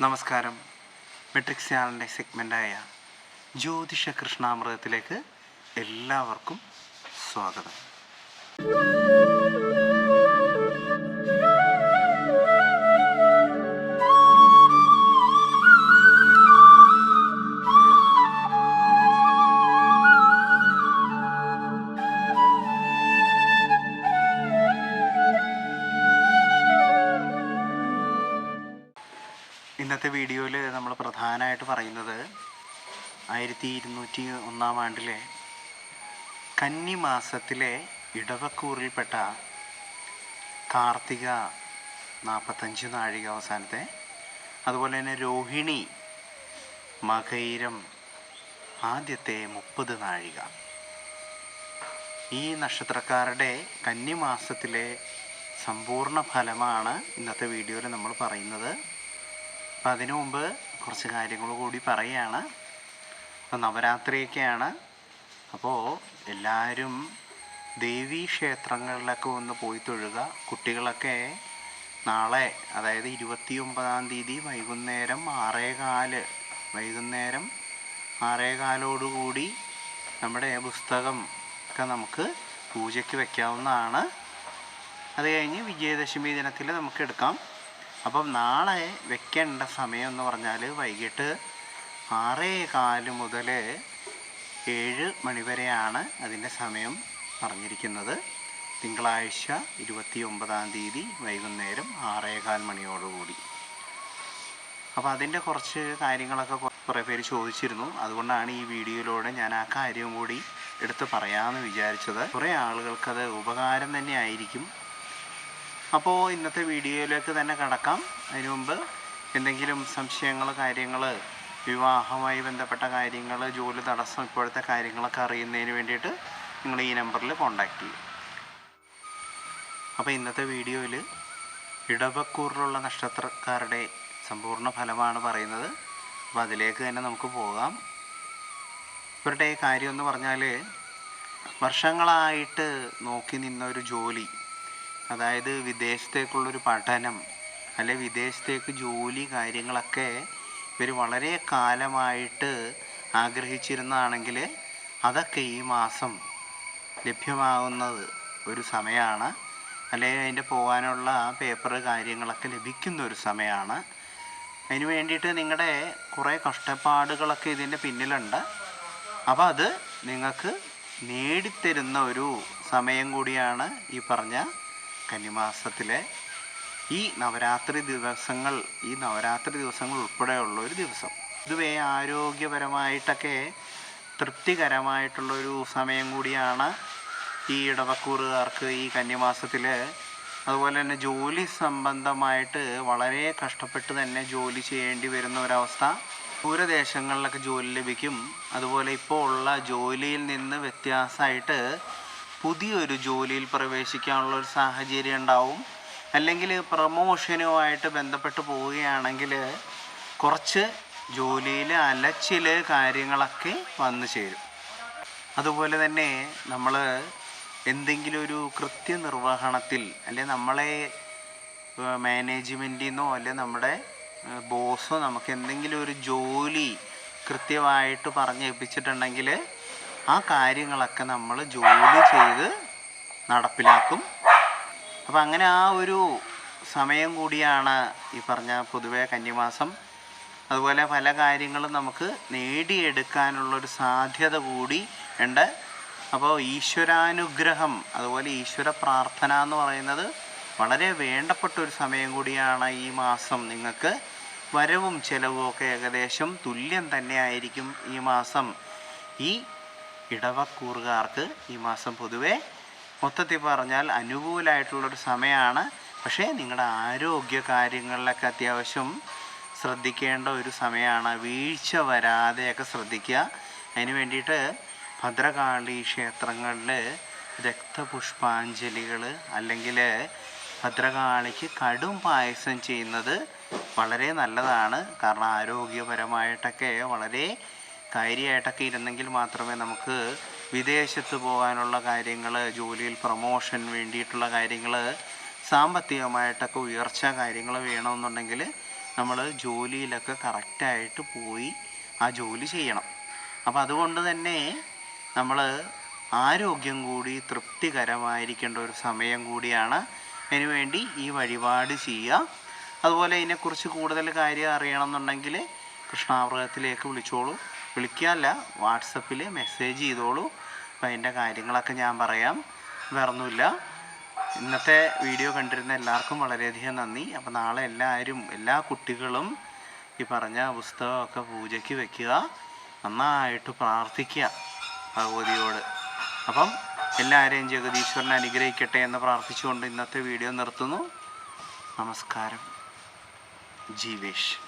നമസ്കാരം. മെട്രിക്സ് ചാനലിന്റെ സെഗ്മെന്റായ ജ്യോതിഷ കൃഷ്ണാമൃതത്തിലേക്ക് എല്ലാവർക്കും സ്വാഗതം. ഇന്നത്തെ വീഡിയോയിൽ നമ്മൾ പ്രധാനമായിട്ട് പറയുന്നത് ആയിരത്തി ഇരുന്നൂറ്റി ഒന്നാം ആണ്ടിലെ കന്നി മാസത്തിലെ ഇടവക്കൂറിൽപ്പെട്ട കാർത്തിക നാൽപ്പത്തഞ്ച് നാഴിക അവസാനത്തെ അതുപോലെ തന്നെ രോഹിണി മകൈരം ആദ്യത്തെ മുപ്പത് നാഴിക. ഈ നക്ഷത്രക്കാരുടെ കന്നിമാസത്തിലെ സമ്പൂർണ ഫലമാണ് ഇന്നത്തെ വീഡിയോയിൽ നമ്മൾ പറയുന്നത്. അപ്പം അതിനു മുമ്പ് കുറച്ച് കാര്യങ്ങൾ കൂടി പറയുകയാണ്. ഇപ്പം നവരാത്രിയൊക്കെയാണ്. അപ്പോൾ എല്ലാവരും ദേവീ ക്ഷേത്രങ്ങളിലൊക്കെ ഒന്ന് പോയി തൊഴുക. കുട്ടികളൊക്കെ നാളെ അതായത് ഇരുപത്തി ഒമ്പതാം തീയതി വൈകുന്നേരം ആറേകാൽ വൈകുന്നേരം ആറേകാലോടുകൂടി നമ്മുടെ പുസ്തകം ഒക്കെ നമുക്ക് പൂജയ്ക്ക് വയ്ക്കാവുന്നതാണ് അത് കഴിഞ്ഞ് വിജയദശമി ദിനത്തിൽ നമുക്ക് എടുക്കാം. അപ്പം നാളെ വെക്കേണ്ട സമയം എന്ന് പറഞ്ഞാൽ വൈകിട്ട് ആറേ കാൽ മുതൽ ഏഴ് മണിവരെയാണ് അതിന്റെ സമയം പറഞ്ഞിരിക്കുന്നത്. തിങ്കളാഴ്ച ഇരുപത്തി ഒമ്പതാം തീയതി വൈകുന്നേരം ആറേകാൽ മണിയോടുകൂടി. അപ്പോൾ അതിന്റെ കുറച്ച് കാര്യങ്ങളൊക്കെ കുറേ പേര് ചോദിച്ചിരുന്നു. അതുകൊണ്ടാണ് ഈ വീഡിയോയിലൂടെ ഞാൻ ആ കാര്യം കൂടി എടുത്ത് പറയാമെന്ന് വിചാരിച്ചത്. കുറേ ആളുകൾക്കത് ഉപകാരം തന്നെ ആയിരിക്കും. അപ്പോൾ ഇന്നത്തെ വീഡിയോയിലേക്ക് തന്നെ കടക്കാം. അതിനു മുമ്പ് എന്തെങ്കിലും സംശയങ്ങൾ കാര്യങ്ങൾ വിവാഹവുമായി ബന്ധപ്പെട്ട കാര്യങ്ങൾ ജോലി തടസ്സം ഇപ്പോഴത്തെ കാര്യങ്ങളൊക്കെ അറിയുന്നതിന് വേണ്ടിയിട്ട് നിങ്ങൾ ഈ നമ്പറിൽ കോൺടാക്റ്റ് ചെയ്യും അപ്പോൾ ഇന്നത്തെ വീഡിയോയിൽ ഇടവക്കൂറിലുള്ള നക്ഷത്രക്കാരുടെ സമ്പൂർണ ഫലമാണ് പറയുന്നത്. അപ്പോൾ അതിലേക്ക് തന്നെ നമുക്ക് പോകാം. ഇവരുടെ കാര്യം എന്ന് പറഞ്ഞാൽ വർഷങ്ങളായിട്ട് നോക്കി നിന്ന ഒരു ജോലി അതായത് വിദേശത്തേക്കുള്ളൊരു പഠനം അല്ലെ വിദേശത്തേക്ക് ജോലി കാര്യങ്ങളൊക്കെ ഇവർ വളരെ കാലമായിട്ട് ആഗ്രഹിച്ചിരുന്നതാണെങ്കിൽ അതൊക്കെ ഈ മാസം ലഭ്യമാകുന്നത് ഒരു സമയമാണ് അല്ലെങ്കിൽ അതിന്റെ പോകാനുള്ള പേപ്പർ കാര്യങ്ങളൊക്കെ ലഭിക്കുന്ന ഒരു സമയമാണ് അതിന് വേണ്ടിയിട്ട് നിങ്ങളുടെ കുറേ കഷ്ടപ്പാടുകളൊക്കെ ഇതിന്റെ പിന്നിലുണ്ട്. അപ്പോൾ അത് നിങ്ങൾക്ക് നേടിത്തരുന്ന ഒരു സമയം കൂടിയാണ് ഈ പറഞ്ഞ കന്നിമാസത്തിലെ ഈ നവരാത്രി ദിവസങ്ങൾ ഈ നവരാത്രി ദിവസങ്ങൾ ഉൾപ്പെടെയുള്ള ഒരു ദിവസം. ഇതുവേ ആരോഗ്യപരമായിട്ടൊക്കെ തൃപ്തികരമായിട്ടുള്ളൊരു സമയം കൂടിയാണ് ഈ ഇടവക്കൂറുകാർക്ക് ഈ കന്യമാസത്തിൽ അതുപോലെ തന്നെ ജോലി സംബന്ധമായിട്ട് വളരെ കഷ്ടപ്പെട്ട് തന്നെ ജോലി ചെയ്യേണ്ടി വരുന്ന ഒരവസ്ഥ. ദൂരദേശങ്ങളിലൊക്കെ ജോലി ലഭിക്കും. അതുപോലെ ഇപ്പോൾ ഉള്ള ജോലിയിൽ നിന്ന് വ്യത്യാസമായിട്ട് പുതിയൊരു ജോലിയിൽ പ്രവേശിക്കാനുള്ള ഒരു സാഹചര്യം ഉണ്ടാവും. അല്ലെങ്കിൽ പ്രമോഷനുമായിട്ട് ബന്ധപ്പെട്ട് പോവുകയാണെങ്കിൽ കുറച്ച് ജോലിയിൽ അലച്ചിൽ കാര്യങ്ങളൊക്കെ വന്നു ചേരും. അതുപോലെ തന്നെ നമ്മൾ എന്തെങ്കിലും ഒരു കൃത്യനിർവഹണത്തിൽ അല്ലെ നമ്മളെ മാനേജ്മെന്റിൽ നിന്നോ അല്ലെ നമ്മുടെ ബോസോ നമുക്ക് എന്തെങ്കിലും ഒരു ജോലി കൃത്യമായിട്ട് പറഞ്ഞേൽപ്പിച്ചിട്ടുണ്ടെങ്കിൽ ആ കാര്യങ്ങളൊക്കെ നമ്മൾ ജോലി ചെയ്ത് നടപ്പിലാക്കും. അപ്പം അങ്ങനെ ആ ഒരു സമയം കൂടിയാണ് ഈ പറഞ്ഞ പൊതുവെ കന്നിമാസം. അതുപോലെ പല കാര്യങ്ങളും നമുക്ക് നേടിയെടുക്കാനുള്ളൊരു സാധ്യത കൂടി ഉണ്ട്. അപ്പോൾ ഈശ്വരാനുഗ്രഹം അതുപോലെ ഈശ്വര പ്രാർത്ഥന എന്ന് പറയുന്നത് വളരെ വേണ്ടപ്പെട്ട ഒരു സമയം കൂടിയാണ് ഈ മാസം. നിങ്ങൾക്ക് വരവും ചെലവും ഒക്കെ ഏകദേശം തുല്യം തന്നെ ആയിരിക്കും ഈ മാസം. ഈ ഇടവക്കൂറുകാർക്ക് ഈ മാസം പൊതുവേ മൊത്തത്തിൽ പറഞ്ഞാൽ അനുകൂലമായിട്ടുള്ളൊരു സമയമാണ്. പക്ഷേ നിങ്ങളുടെ ആരോഗ്യ കാര്യങ്ങളിലൊക്കെ അത്യാവശ്യം ശ്രദ്ധിക്കേണ്ട ഒരു സമയമാണ്. വീഴ്ച വരാതെയൊക്കെ ശ്രദ്ധിക്കുക. അതിന് വേണ്ടിയിട്ട് ഭദ്രകാളി ക്ഷേത്രങ്ങളിൽ രക്തപുഷ്പാഞ്ജലികൾ അല്ലെങ്കിൽ ഭദ്രകാളിക്ക് കടും പായസം ചെയ്യുന്നത് വളരെ നല്ലതാണ്. കാരണം ആരോഗ്യപരമായിട്ടൊക്കെ വളരെ കാര്യമായിട്ടൊക്കെ ഇരുന്നെങ്കിൽ മാത്രമേ നമുക്ക് വിദേശത്ത് പോകാനുള്ള കാര്യങ്ങൾ ജോലിയിൽ പ്രൊമോഷൻ വേണ്ടിയിട്ടുള്ള കാര്യങ്ങൾ സാമ്പത്തികമായിട്ടൊക്കെ ഉയർച്ച കാര്യങ്ങൾ വേണമെന്നുണ്ടെങ്കിൽ നമ്മൾ ജോലിയിലൊക്കെ കറക്റ്റായിട്ട് പോയി ആ ജോലി ചെയ്യണം. അപ്പോൾ അതുകൊണ്ട് തന്നെ നമ്മൾ ആരോഗ്യം കൂടി തൃപ്തികരമായിരിക്കേണ്ട ഒരു സമയം കൂടിയാണ് അതിനുവേണ്ടി ഈ വഴിപാട് ചെയ്യുക. അതുപോലെ ഇതിനെക്കുറിച്ച് കൂടുതൽ കാര്യം അറിയണമെന്നുണ്ടെങ്കിൽ കൃഷ്ണാവൃതത്തിലേക്ക് വിളിച്ചോളൂ. വിളിക്കാല്ല. വാട്സപ്പിൽ മെസ്സേജ് ചെയ്തോളൂ. അപ്പം അതിന്റെ കാര്യങ്ങളൊക്കെ ഞാൻ പറയാം. വേറൊന്നുമില്ല. ഇന്നത്തെ വീഡിയോ കണ്ടിരുന്ന എല്ലാവർക്കും വളരെയധികം നന്ദി. അപ്പോൾ നാളെ എല്ലാവരും എല്ലാ കുട്ടികളും ഈ പറഞ്ഞ പുസ്തകമൊക്കെ പൂജയ്ക്ക് വെക്കുക. നന്നായിട്ട് പ്രാർത്ഥിക്കുക ഭഗവതിയോട്. അപ്പം എല്ലാവരെയും ജഗതീശ്വരനെ അനുഗ്രഹിക്കട്ടെ എന്ന് പ്രാർത്ഥിച്ചുകൊണ്ട് ഇന്നത്തെ വീഡിയോ നിർത്തുന്നു. നമസ്കാരം. ജീവേഷ്.